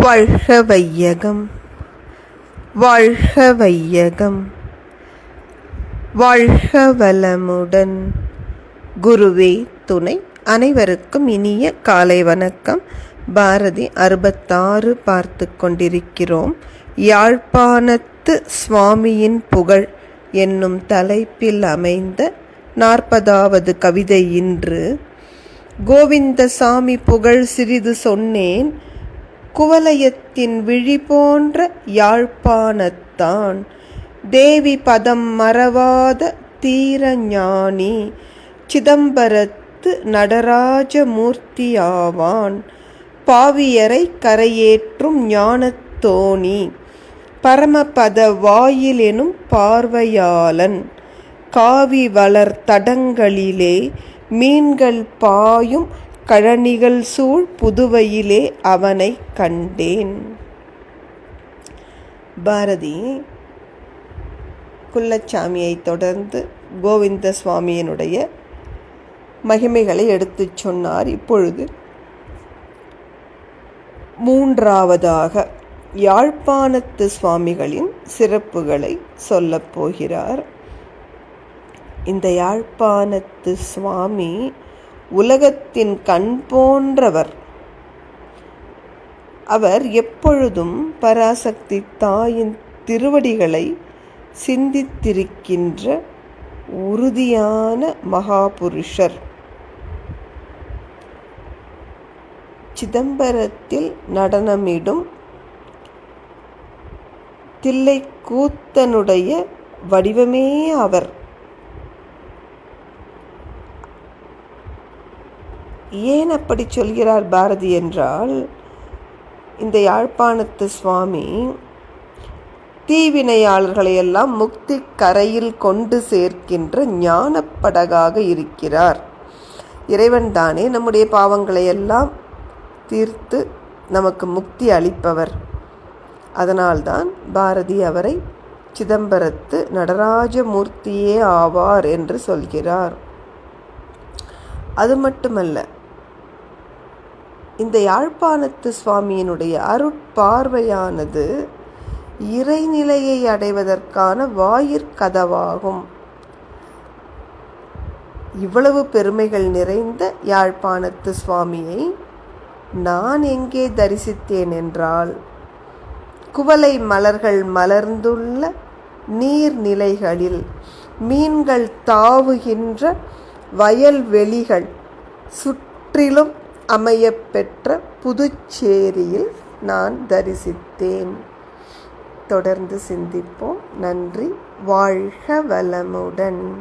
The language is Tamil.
வாழ்க வையகம் வாழ்க வையகம் வாழ்க வளமுடன் குருவே துணை அனைவருக்கும் இனிய காலை வணக்கம். பாரதி அறுபத்தாறு பார்த்து கொண்டிருக்கிறோம். யாழ்ப்பாணத்து சுவாமியின் புகழ் என்னும் தலைப்பில் அமைந்த நாற்பதாவது கவிதை இன்று. கோவிந்தசாமி புகழ் சிறிது சொன்னேன். குவலயத்தின் விழி போன்ற யாழ்ப்பாணத்தான். தேவி பதம் மறவாத தீரஞானி சிதம்பரத்து நடராஜமூர்த்தியாவான் பாவியரை கரையேற்றும் ஞானத்தோணி பரமபத வாயிலெனும் பார்வையாளன். காவி வளர் தடங்களிலே மீன்கள் பாயும் கழனிகள் சூழ் புதுவையிலே அவனை கண்டேன். பாரதி குள்ளச்சாமியை தொடர்ந்து கோவிந்த சுவாமியினுடைய மகிமைகளை எடுத்துச் சொன்னார். இப்பொழுது மூன்றாவதாக யாழ்ப்பாணத்து சுவாமிகளின் சிறப்புகளை சொல்லப்போகிறார் இந்த யாழ்ப்பாணத்து சுவாமி உலகத்தின் கண் போன்றவர். அவர் எப்பொழுதும் பராசக்தி தாயின் திருவடிகளை சிந்தித்திருக்கின்ற உறுதியான மகாபுருஷர். சிதம்பரத்தில் நடனமிடும் தில்லைக்கூத்தனுடைய வடிவமே அவர். ஏன் அப்படி சொல்கிறார் பாரதி என்றால் இந்த யாழ்ப்பாணத்து சுவாமி தீவினையாளர்களை எல்லாம் முக்தி கரையில் கொண்டு சேர்க்கின்ற ஞானப்படகாக இருக்கிறார். இறைவன் தானே நம்முடைய பாவங்களை எல்லாம் தீர்த்து நமக்கு முக்தி அளிப்பவர். அதனால்தான் பாரதி அவரை சிதம்பரத்து நடராஜமூர்த்தியே ஆவார் என்று சொல்கிறார். அது மட்டுமல்ல இந்த யாழ்ப்பாணத்து சுவாமியினுடைய அருட்பார்வையானது இறைநிலையை அடைவதற்கான வாயிற்கதவாகும் இவ்வளவு பெருமைகள் நிறைந்த யாழ்ப்பாணத்து சுவாமியை நான் எங்கே தரிசித்தேன் என்றால் குவளை மலர்கள் மலர்ந்துள்ள நீர்நிலைகளில் மீன்கள் தாவுகின்ற வயல்வெளிகள் சுற்றிலும் அமையப்பெற்ற புதுச்சேரியில் நான் தரிசித்தேன். தொடர்ந்து சிந்திப்போம். நன்றி. வாழ்க வளமுடன்.